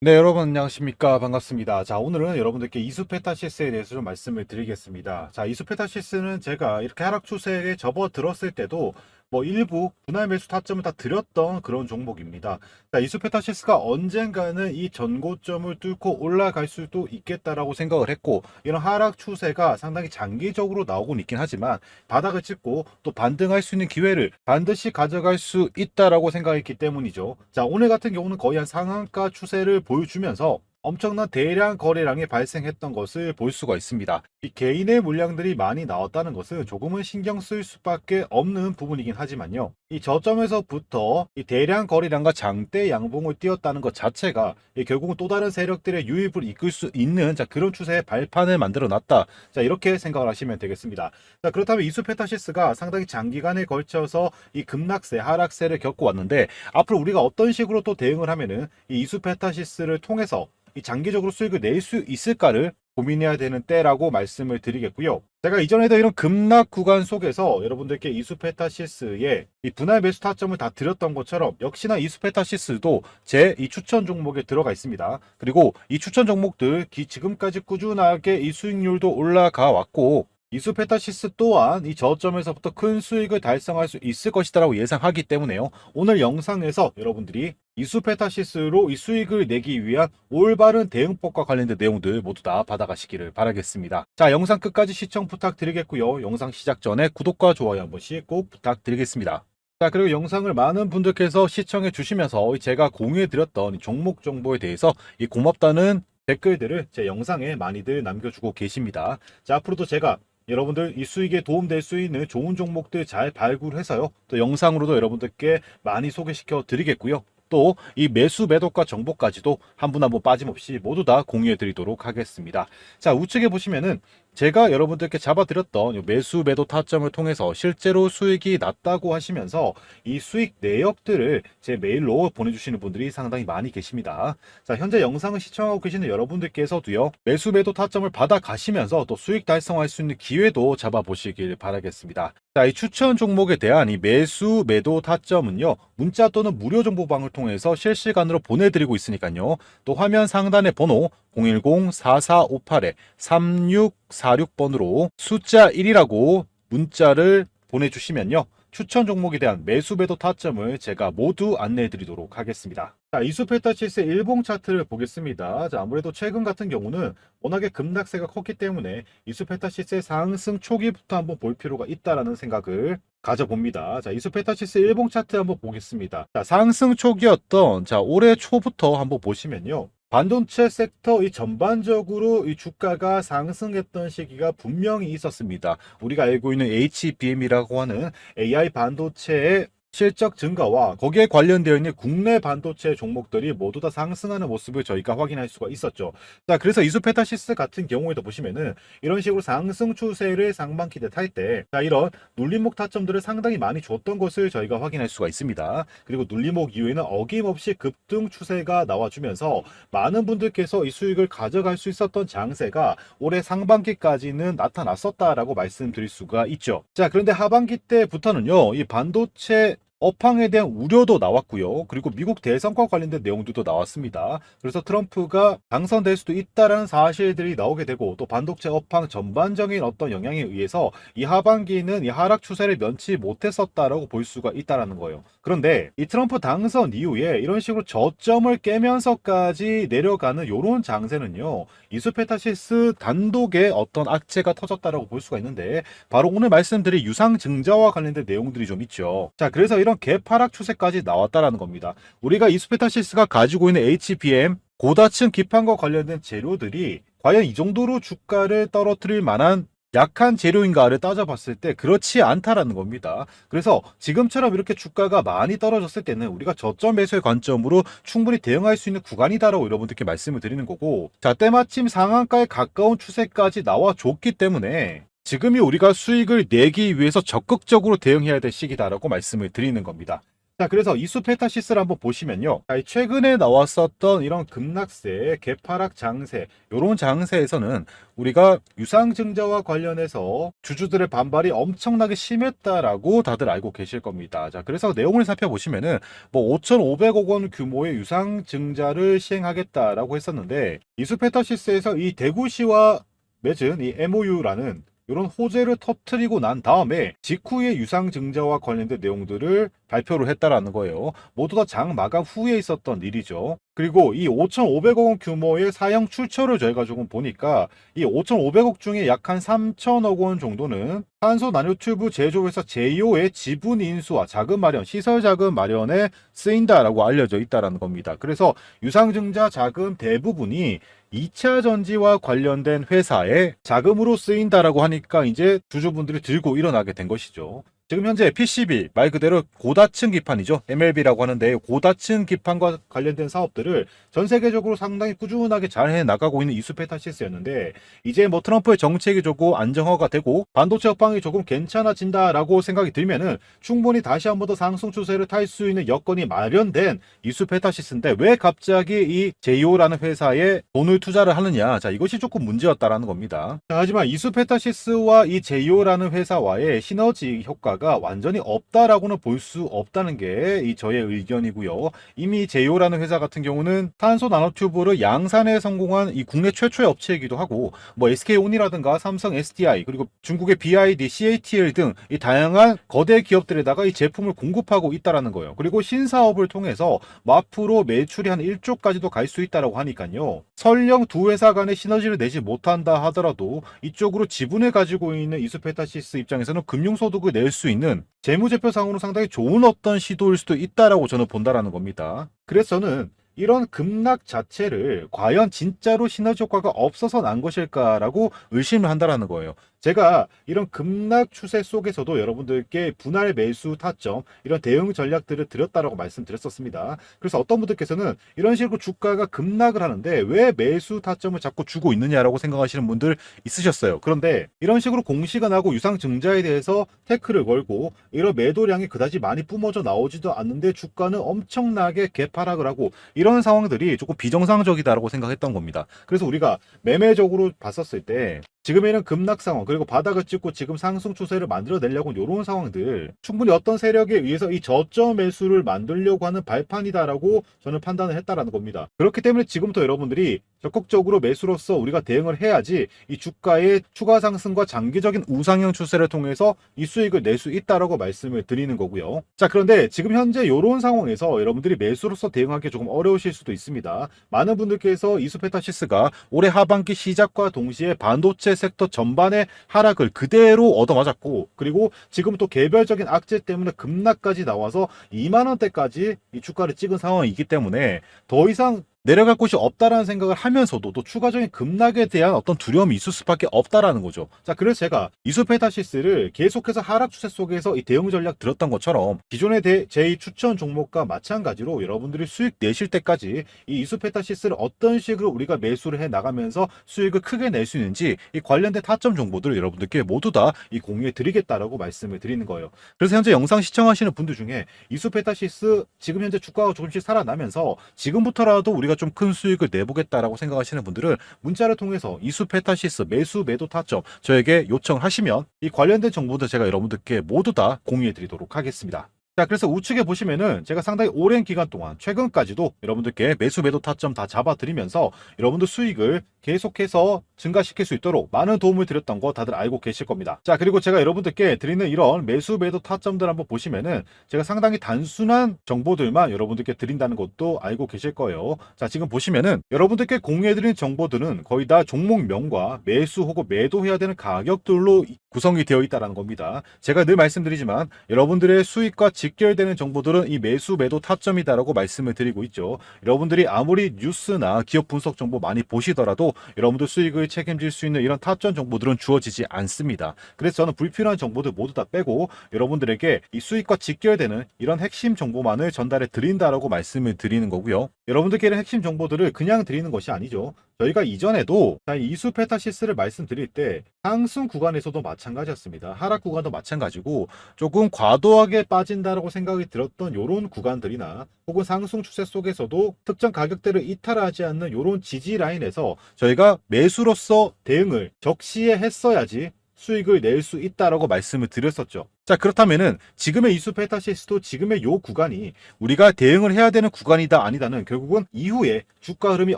네, 여러분 안녕하십니까? 반갑습니다. 자, 오늘은 여러분들께 이수페타시스에 대해서 좀 말씀을 드리겠습니다. 자, 이수페타시스는 제가 이렇게 하락 추세에 접어들었을 때도 뭐 일부 분할 매수 타점을 다 드렸던 그런 종목입니다. 자, 이수페타시스가 언젠가는 이 전고점을 뚫고 올라갈 수도 있겠다라고 생각을 했고, 이런 하락 추세가 상당히 장기적으로 나오곤 있긴 하지만, 바닥을 찍고 또 반등할 수 있는 기회를 반드시 가져갈 수 있다라고 생각했기 때문이죠. 자, 오늘 같은 경우는 거의 한 상한가 추세를 보여주면서 엄청난 대량 거래량이 발생했던 것을 볼 수가 있습니다. 이 개인의 물량들이 많이 나왔다는 것은 조금은 신경 쓸 수밖에 없는 부분이긴 하지만요. 이 저점에서부터 이 대량 거래량과 장대 양봉을 띄었다는 것 자체가 이 결국은 또 다른 세력들의 유입을 이끌 수 있는 자 그런 추세의 발판을 만들어 놨다. 자 이렇게 생각을 하시면 되겠습니다. 자 그렇다면 이수페타시스가 상당히 장기간에 걸쳐서 이 급락세, 하락세를 겪고 왔는데 앞으로 우리가 어떤 식으로 또 대응을 하면은 이 이수페타시스를 통해서 이 장기적으로 수익을 낼 수 있을까를 고민해야 되는 때라고 말씀을 드리겠고요. 제가 이전에도 이런 급락 구간 속에서 여러분들께 이수페타시스의 이 분할 매수 타점을 다 드렸던 것처럼 역시나 이수페타시스도 제 이 추천 종목에 들어가 있습니다. 그리고 이 추천 종목들 기- 지금까지 꾸준하게 이 수익률도 올라가 왔고 이수페타시스 또한 이 저점에서부터 큰 수익을 달성할 수 있을 것이다라고 예상하기 때문에요. 오늘 영상에서 여러분들이 이수페타시스로 이 수익을 내기 위한 올바른 대응법과 관련된 내용들 모두 다 받아가시기를 바라겠습니다. 자, 영상 끝까지 시청 부탁드리겠고요. 영상 시작 전에 구독과 좋아요 한 번씩 꼭 부탁드리겠습니다. 자, 그리고 영상을 많은 분들께서 시청해 주시면서 제가 공유해 드렸던 종목 정보에 대해서 이 고맙다는 댓글들을 제 영상에 많이들 남겨주고 계십니다. 자, 앞으로도 제가 여러분들 이 수익에 도움될 수 있는 좋은 종목들 잘 발굴해서요. 또 영상으로도 여러분들께 많이 소개시켜 드리겠고요. 또 이 매수 매도가 정보까지도 한 분 한 분 빠짐없이 모두 다 공유해 드리도록 하겠습니다. 자, 우측에 보시면은 제가 여러분들께 잡아드렸던 이 매수 매도 타점을 통해서 실제로 수익이 났다고 하시면서 이 수익 내역들을 제 메일로 보내주시는 분들이 상당히 많이 계십니다. 자, 현재 영상을 시청하고 계시는 여러분들께서도요, 매수 매도 타점을 받아 가시면서 또 수익 달성할 수 있는 기회도 잡아보시길 바라겠습니다. 자, 이 추천 종목에 대한 이 매수 매도 타점은요, 문자 또는 무료 정보방을 통해서 실시간으로 보내드리고 있으니까요, 또 화면 상단의 번호 010-4458-3646번으로 숫자 1이라고 문자를 보내주시면요. 추천 종목에 대한 매수 매도 타점을 제가 모두 안내해 드리도록 하겠습니다. 자, 이수페타치스의 일봉 차트를 보겠습니다. 자, 아무래도 최근 같은 경우는 워낙에 급락세가 컸기 때문에 이수페타시스의 상승 초기부터 한번 볼 필요가 있다라는 생각을 가져봅니다. 자, 이수페타시스 일봉 차트 한번 보겠습니다. 자, 상승 초기였던 자, 올해 초부터 한번 보시면요. 반도체 섹터 이 전반적으로 이 주가가 상승했던 시기가 분명히 있었습니다. 우리가 알고 있는 HBM이라고 하는 AI 반도체의 실적 증가와 거기에 관련되어 있는 국내 반도체 종목들이 모두 다 상승하는 모습을 저희가 확인할 수가 있었죠. 자, 그래서 이수페타시스 같은 경우에도 보시면은 이런 식으로 상승 추세를 상반기 때 탈 때, 자, 이런 눌림목 타점들을 상당히 많이 줬던 것을 저희가 확인할 수가 있습니다. 그리고 눌림목 이후에는 어김없이 급등 추세가 나와주면서 많은 분들께서 이 수익을 가져갈 수 있었던 장세가 올해 상반기까지는 나타났었다라고 말씀드릴 수가 있죠. 자, 그런데 하반기 때부터는요, 이 반도체 업황에 대한 우려도 나왔고요. 그리고 미국 대선과 관련된 내용들도 나왔습니다. 그래서 트럼프가 당선될 수도 있다라는 사실들이 나오게 되고 또 반도체 업황 전반적인 어떤 영향에 의해서 이 하반기는 이 하락 추세를 면치 못했었다라고 볼 수가 있다라는 거예요. 그런데 이 트럼프 당선 이후에 이런 식으로 저점을 깨면서까지 내려가는 이런 장세는요. 이수페타시스 단독의 어떤 악재가 터졌다라고 볼 수가 있는데 바로 오늘 말씀드린 유상 증자와 관련된 내용들이 좀 있죠. 자, 그래서 이런 개파락 추세까지 나왔다라는 겁니다. 우리가 이수페타시스가 가지고 있는 HBM 고다층 기판과 관련된 재료들이 과연 이 정도로 주가를 떨어뜨릴 만한 약한 재료인가를 따져봤을 때 그렇지 않다라는 겁니다. 그래서 지금처럼 이렇게 주가가 많이 떨어졌을 때는 우리가 저점 매수의 관점으로 충분히 대응할 수 있는 구간이다라고 여러분들께 말씀을 드리는 거고 자 때마침 상한가에 가까운 추세까지 나와줬기 때문에 지금이 우리가 수익을 내기 위해서 적극적으로 대응해야 될 시기다라고 말씀을 드리는 겁니다. 자, 그래서 이수 페타시스를 한번 보시면요. 최근에 나왔었던 이런 급락세, 개파락 장세, 요런 장세에서는 우리가 유상증자와 관련해서 주주들의 반발이 엄청나게 심했다라고 다들 알고 계실 겁니다. 자, 그래서 내용을 살펴보시면은 뭐 5,500억 원 규모의 유상증자를 시행하겠다라고 했었는데 이수 페타시스에서 이 대구시와 맺은 이 MOU라는 이런 호재를 터트리고 난 다음에 직후에 유상 증자와 관련된 내용들을 발표를 했다라는 거예요. 모두 다 장 마감 후에 있었던 일이죠. 그리고 이 5,500억 원 규모의 사형 출처를 저희가 조금 보니까 이 5,500억 중에 약 한 3,000억 원 정도는 탄소 나노튜브 제조회사 제이오의 지분 인수와 자금 마련, 시설 자금 마련에 쓰인다라고 알려져 있다라는 겁니다. 그래서 유상증자 자금 대부분이 2차 전지와 관련된 회사에 자금으로 쓰인다라고 하니까 이제 주주분들이 들고 일어나게 된 것이죠. 지금 현재 PCB 말 그대로 고다층 기판이죠. MLB라고 하는데 고다층 기판과 관련된 사업들을 전 세계적으로 상당히 꾸준하게 잘 해 나가고 있는 이수페타시스였는데 이제 뭐 트럼프의 정책이 조금 안정화가 되고 반도체 업황이 조금 괜찮아진다라고 생각이 들면은 충분히 다시 한 번 더 상승 추세를 탈 수 있는 여건이 마련된 이수페타시스인데 왜 갑자기 이 제이오라는 회사에 돈을 투자를 하느냐 자 이것이 조금 문제였다라는 겁니다. 자, 하지만 이수페타시스와 이 제이오라는 회사와의 시너지 효과 가 완전히 없다라고는 볼 수 없다는 게 이 저의 의견이고요. 이미 제이오라는 회사 같은 경우는 탄소 나노튜브를 양산에 성공한 이 국내 최초의 업체이기도 하고 뭐 SK온이라든가 삼성 SDI 그리고 중국의 BID, CATL 등 이 다양한 거대 기업들에다가 이 제품을 공급하고 있다라는 거예요. 그리고 신사업을 통해서 뭐 앞으로 매출이 한 1조까지도 갈 수 있다라고 하니까요. 설령 두 회사 간의 시너지를 내지 못한다 하더라도 이쪽으로 지분을 가지고 있는 이수페타시스 입장에서는 금융소득을 낼 수 있는 재무제표상으로 상당히 좋은 어떤 시도일 수도 있다라고 저는 본다라는 겁니다. 그래서 저는 이런 급락 자체를 과연 진짜로 시너지 효과가 없어서 난 것일까라고 의심을 한다라는 거예요. 제가 이런 급락 추세 속에서도 여러분들께 분할 매수 타점 이런 대응 전략들을 드렸다라고 말씀드렸었습니다. 그래서 어떤 분들께서는 이런 식으로 주가가 급락을 하는데 왜 매수 타점을 자꾸 주고 있느냐라고 생각하시는 분들 있으셨어요. 그런데 이런 식으로 공시가 나고 유상증자에 대해서 태클을 걸고 이런 매도량이 그다지 많이 뿜어져 나오지도 않는데 주가는 엄청나게 개파락을 하고 이런 상황들이 조금 비정상적이다라고 생각했던 겁니다. 그래서 우리가 매매적으로 봤었을 때 지금에는 급락 상황 그리고 바닥을 찍고 지금 상승 추세를 만들어내려고 이런 상황들 충분히 어떤 세력에 의해서 이 저점 매수를 만들려고 하는 발판이다라고 저는 판단을 했다라는 겁니다. 그렇기 때문에 지금부터 여러분들이 적극적으로 매수로서 우리가 대응을 해야지 이 주가의 추가 상승과 장기적인 우상향 추세를 통해서 이 수익을 낼 수 있다라고 말씀을 드리는 거고요. 자 그런데 지금 현재 이런 상황에서 여러분들이 매수로서 대응하기 조금 어려우실 수도 있습니다. 많은 분들께서 이수페타시스가 올해 하반기 시작과 동시에 반도체 섹터 전반의 하락을 그대로 얻어맞았고 그리고 지금 또 개별적인 악재 때문에 급락까지 나와서 2만 원대까지 이 주가를 찍은 상황이기 때문에 더 이상 내려갈 곳이 없다라는 생각을 하면서도 또 추가적인 급락에 대한 어떤 두려움이 있을 수밖에 없다라는 거죠. 자, 그래서 제가 이수페타시스를 계속해서 하락 추세 속에서 이 대응 전략 들었던 것처럼 기존의 대, 제2 추천 종목과 마찬가지로 여러분들이 수익 내실 때까지 이 이수페타시스를 어떤 식으로 우리가 매수를 해 나가면서 수익을 크게 낼 수 있는지 이 관련된 타점 정보들을 여러분들께 모두 다 이 공유해 드리겠다라고 말씀을 드리는 거예요. 그래서 현재 영상 시청하시는 분들 중에 이수페타시스 지금 현재 주가가 조금씩 살아나면서 지금부터라도 우리 가 좀 큰 수익을 내보겠다라고 생각하시는 분들은 문자를 통해서 이수 페타시스 매수 매도 타점 저에게 요청하시면 이 관련된 정보들 제가 여러분들께 모두 다 공유해 드리도록 하겠습니다. 자, 그래서 우측에 보시면은 제가 상당히 오랜 기간 동안 최근까지도 여러분들께 매수 매도 타점 다 잡아드리면서 여러분들 수익을 계속해서 증가시킬 수 있도록 많은 도움을 드렸던 거 다들 알고 계실 겁니다. 자, 그리고 제가 여러분들께 드리는 이런 매수 매도 타점들 한번 보시면은 제가 상당히 단순한 정보들만 여러분들께 드린다는 것도 알고 계실 거예요. 자, 지금 보시면은 여러분들께 공유해드리는 정보들은 거의 다 종목명과 매수 혹은 매도해야 되는 가격들로 구성이 되어 있다는 겁니다. 제가 늘 말씀드리지만 여러분들의 수익과 직결되는 정보들은 이 매수 매도 타점이다라고 말씀을 드리고 있죠. 여러분들이 아무리 뉴스나 기업 분석 정보 많이 보시더라도 여러분들 수익을 책임질 수 있는 이런 타점 정보들은 주어지지 않습니다. 그래서 저는 불필요한 정보들 모두 다 빼고 여러분들에게 이 수익과 직결되는 이런 핵심 정보만을 전달해 드린다라고 말씀을 드리는 거고요. 여러분들께 이런 핵심 정보들을 그냥 드리는 것이 아니죠. 저희가 이전에도 자, 이 이수 페타시스를 말씀드릴 때 상승 구간에서도 마찬가지였습니다. 하락 구간도 마찬가지고 조금 과도하게 빠진다라고 생각이 들었던 요런 구간들이나 혹은 상승 추세 속에서도 특정 가격대를 이탈하지 않는 요런 지지 라인에서 저희가 매수로서 대응을 적시에 했어야지 수익을 낼 수 있다라고 말씀을 드렸었죠. 자, 그렇다면은 지금의 이수 페타시스도 지금의 요 구간이 우리가 대응을 해야 되는 구간이다 아니다는 결국은 이후에 주가 흐름이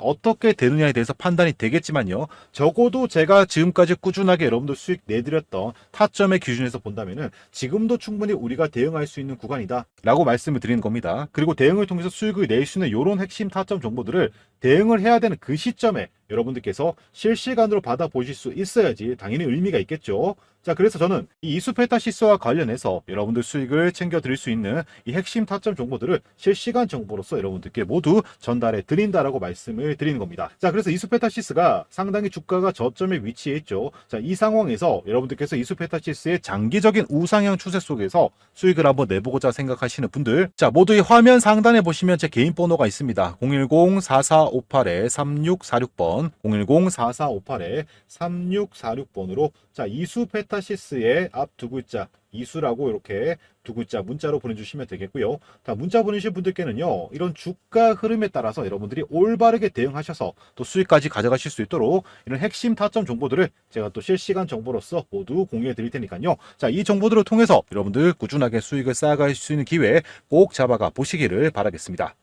어떻게 되느냐에 대해서 판단이 되겠지만요. 적어도 제가 지금까지 꾸준하게 여러분들 수익 내드렸던 타점의 기준에서 본다면은 지금도 충분히 우리가 대응할 수 있는 구간이다 라고 말씀을 드리는 겁니다. 그리고 대응을 통해서 수익을 낼 수 있는 요런 핵심 타점 정보들을 대응을 해야 되는 그 시점에 여러분들께서 실시간으로 받아보실 수 있어야지 당연히 의미가 있겠죠. 자, 그래서 저는 이 이수페타시스와 관련해서 여러분들 수익을 챙겨 드릴 수 있는 이 핵심 타점 정보들을 실시간 정보로서 여러분들께 모두 전달해 드린다라고 말씀을 드리는 겁니다. 자, 그래서 이수페타시스가 상당히 주가가 저점에 위치해 있죠. 자, 이 상황에서 여러분들께서 이수페타시스의 장기적인 우상향 추세 속에서 수익을 한번 내보고자 생각하시는 분들, 자, 모두 이 화면 상단에 보시면 제 개인 번호가 있습니다. 010-4458-3646번, 010-4458-3646번으로 자, 이수 페타시스의 앞 두 글자 이수라고 이렇게 두 글자 문자로 보내주시면 되겠고요. 자, 문자 보내신 분들께는요, 이런 주가 흐름에 따라서 여러분들이 올바르게 대응하셔서 또 수익까지 가져가실 수 있도록 이런 핵심 타점 정보들을 제가 또 실시간 정보로서 모두 공유해 드릴 테니까요. 자, 이 정보들을 통해서 여러분들 꾸준하게 수익을 쌓아갈 수 있는 기회 꼭 잡아가 보시기를 바라겠습니다.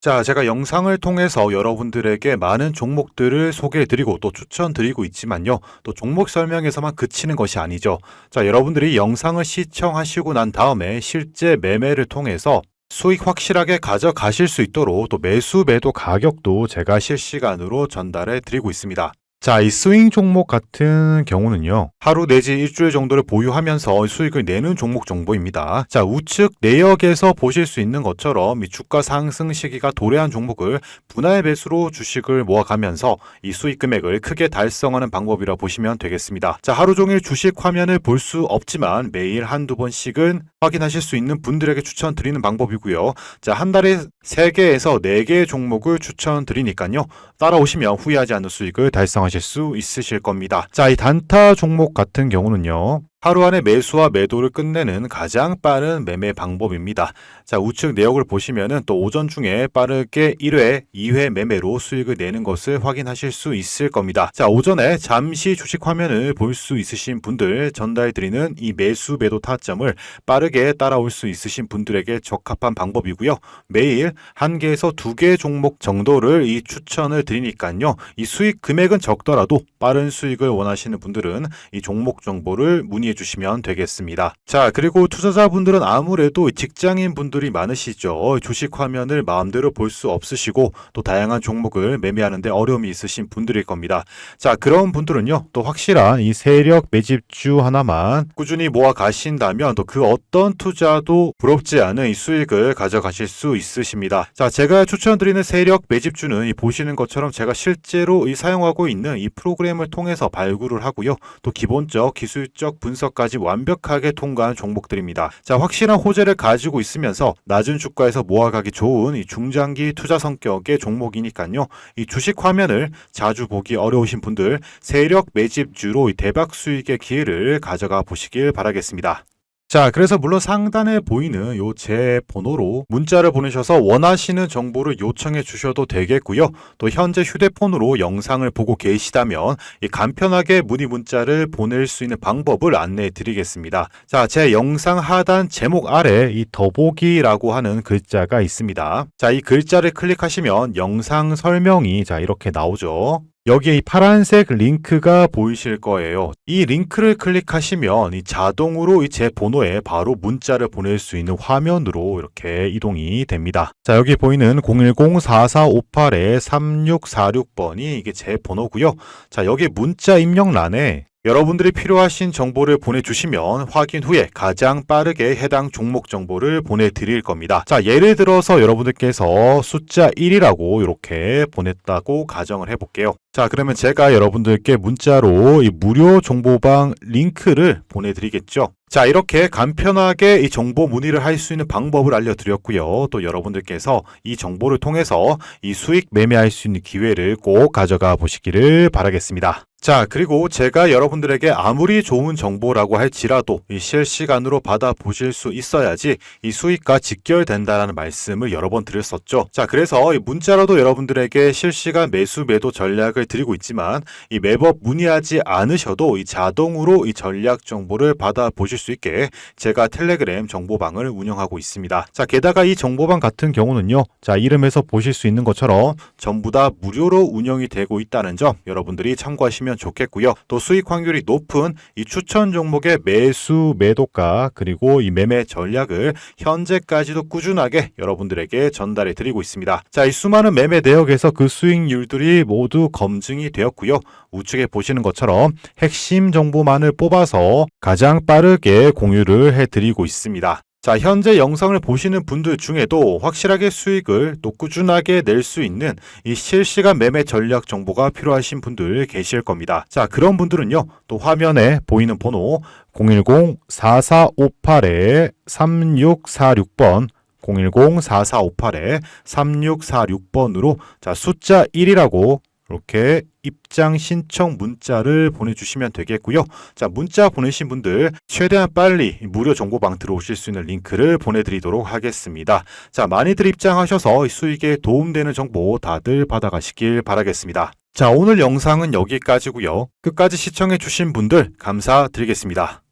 자, 제가 영상을 통해서 여러분들에게 많은 종목들을 소개해드리고 또 추천드리고 있지만요. 또 종목 설명에서만 그치는 것이 아니죠. 자, 여러분들이 영상을 시청하시고 난 다음에 실제 매매를 통해서 수익 확실하게 가져가실 수 있도록 또 매수 매도 가격도 제가 실시간으로 전달해 드리고 있습니다. 자, 이 스윙 종목 같은 경우는요, 하루 내지 일주일 정도를 보유하면서 수익을 내는 종목 정보입니다. 자, 우측 내역에서 보실 수 있는 것처럼 이 주가 상승 시기가 도래한 종목을 분할 배수로 주식을 모아가면서 이 수익 금액을 크게 달성하는 방법이라 보시면 되겠습니다. 자, 하루 종일 주식 화면을 볼 수 없지만 매일 한두 번씩은 확인하실 수 있는 분들에게 추천드리는 방법이고요. 자, 한 달에 3개에서 4개의 종목을 추천드리니까요. 따라오시면 후회하지 않는 수익을 달성하실 수 있으실 겁니다. 자, 이 단타 종목 같은 경우는요. 하루 안에 매수와 매도를 끝내는 가장 빠른 매매 방법입니다. 자, 우측 내역을 보시면은 또 오전 중에 빠르게 1회, 2회 매매로 수익을 내는 것을 확인하실 수 있을 겁니다. 자, 오전에 잠시 주식 화면을 볼 수 있으신 분들 전달 드리는 이 매수 매도 타점을 빠르게 따라올 수 있으신 분들에게 적합한 방법이고요. 매일 한 개에서 두 개 종목 정도를 이 추천을 드리니까요. 이 수익 금액은 적더라도 빠른 수익을 원하시는 분들은 이 종목 정보를 문의 해 주시면 되겠습니다. 자, 그리고 투자자분들은 아무래도 직장인 분들이 많으시죠. 주식 화면을 마음대로 볼 수 없으시고 또 다양한 종목을 매매하는데 어려움이 있으신 분들일 겁니다. 자, 그런 분들은요. 또 확실한 이 세력 매집주 하나만 꾸준히 모아 가신다면 또 그 어떤 투자도 부럽지 않은 이 수익을 가져가실 수 있으십니다. 자, 제가 추천드리는 세력 매집주는 이 보시는 것처럼 제가 실제로 이 사용하고 있는 이 프로그램을 통해서 발굴을 하고요. 또 기본적 기술적 분석 까지 완벽하게 통과한 종목들입니다. 자, 확실한 호재를 가지고 있으면서 낮은 주가에서 모아가기 좋은 이 중장기 투자 성격의 종목이니까요. 이 주식 화면을 자주 보기 어려우신 분들 세력 매집주로 이 대박 수익의 기회를 가져가 보시길 바라겠습니다. 자, 그래서 물론 상단에 보이는 요 제 번호로 문자를 보내셔서 원하시는 정보를 요청해 주셔도 되겠고요. 또 현재 휴대폰으로 영상을 보고 계시다면 이 간편하게 문의 문자를 보낼 수 있는 방법을 안내해 드리겠습니다. 자, 제 영상 하단 제목 아래 이 더보기라고 하는 글자가 있습니다. 자, 이 글자를 클릭하시면 영상 설명이 자, 이렇게 나오죠. 여기에 이 파란색 링크가 보이실 거예요. 이 링크를 클릭하시면 이 자동으로 이 제 번호에 바로 문자를 보낼 수 있는 화면으로 이렇게 이동이 됩니다. 자, 여기 보이는 010-4458-3646번이 이게 제 번호고요. 자, 여기 문자 입력란에 여러분들이 필요하신 정보를 보내주시면 확인 후에 가장 빠르게 해당 종목 정보를 보내드릴 겁니다. 자, 예를 들어서 여러분들께서 숫자 1이라고 이렇게 보냈다고 가정을 해볼게요. 자, 그러면 제가 여러분들께 문자로 이 무료 정보방 링크를 보내드리겠죠. 자, 이렇게 간편하게 이 정보 문의를 할 수 있는 방법을 알려드렸고요. 또 여러분들께서 이 정보를 통해서 이 수익 매매할 수 있는 기회를 꼭 가져가 보시기를 바라겠습니다. 자, 그리고 제가 여러분들에게 아무리 좋은 정보라고 할지라도 이 실시간으로 받아 보실 수 있어야지 이 수익과 직결된다라는 말씀을 여러 번 드렸었죠. 자, 그래서 이 문자로도 여러분들에게 실시간 매수 매도 전략을 드리고 있지만 이 매법 문의하지 않으셔도 이 자동으로 이 전략 정보를 받아 보실 수 있게 제가 텔레그램 정보방을 운영하고 있습니다. 자, 게다가 이 정보방 같은 경우는요. 자, 이름에서 보실 수 있는 것처럼 전부 다 무료로 운영이 되고 있다는 점 여러분들이 참고하시면 좋겠고요. 또 수익 확률이 높은 이 추천 종목의 매수 매도가 그리고 이 매매 전략을 현재까지도 꾸준하게 여러분들에게 전달해 드리고 있습니다. 자, 이 수많은 매매 내역에서 그 수익률들이 모두 검증이 되었고요. 우측에 보시는 것처럼 핵심 정보만을 뽑아서 가장 빠르게 공유를 해 드리고 있습니다. 자, 현재 영상을 보시는 분들 중에도 확실하게 수익을 또 꾸준하게 낼 수 있는 이 실시간 매매 전략 정보가 필요하신 분들 계실 겁니다. 자, 그런 분들은요, 또 화면에 보이는 번호 010-4458-3646번 010-4458-3646번으로 자, 숫자 1이라고 이렇게 입장 신청 문자를 보내주시면 되겠고요. 자, 문자 보내신 분들 최대한 빨리 무료 정보방 들어오실 수 있는 링크를 보내드리도록 하겠습니다. 자, 많이들 입장하셔서 수익에 도움되는 정보 다들 받아가시길 바라겠습니다. 자, 오늘 영상은 여기까지고요. 끝까지 시청해주신 분들 감사드리겠습니다.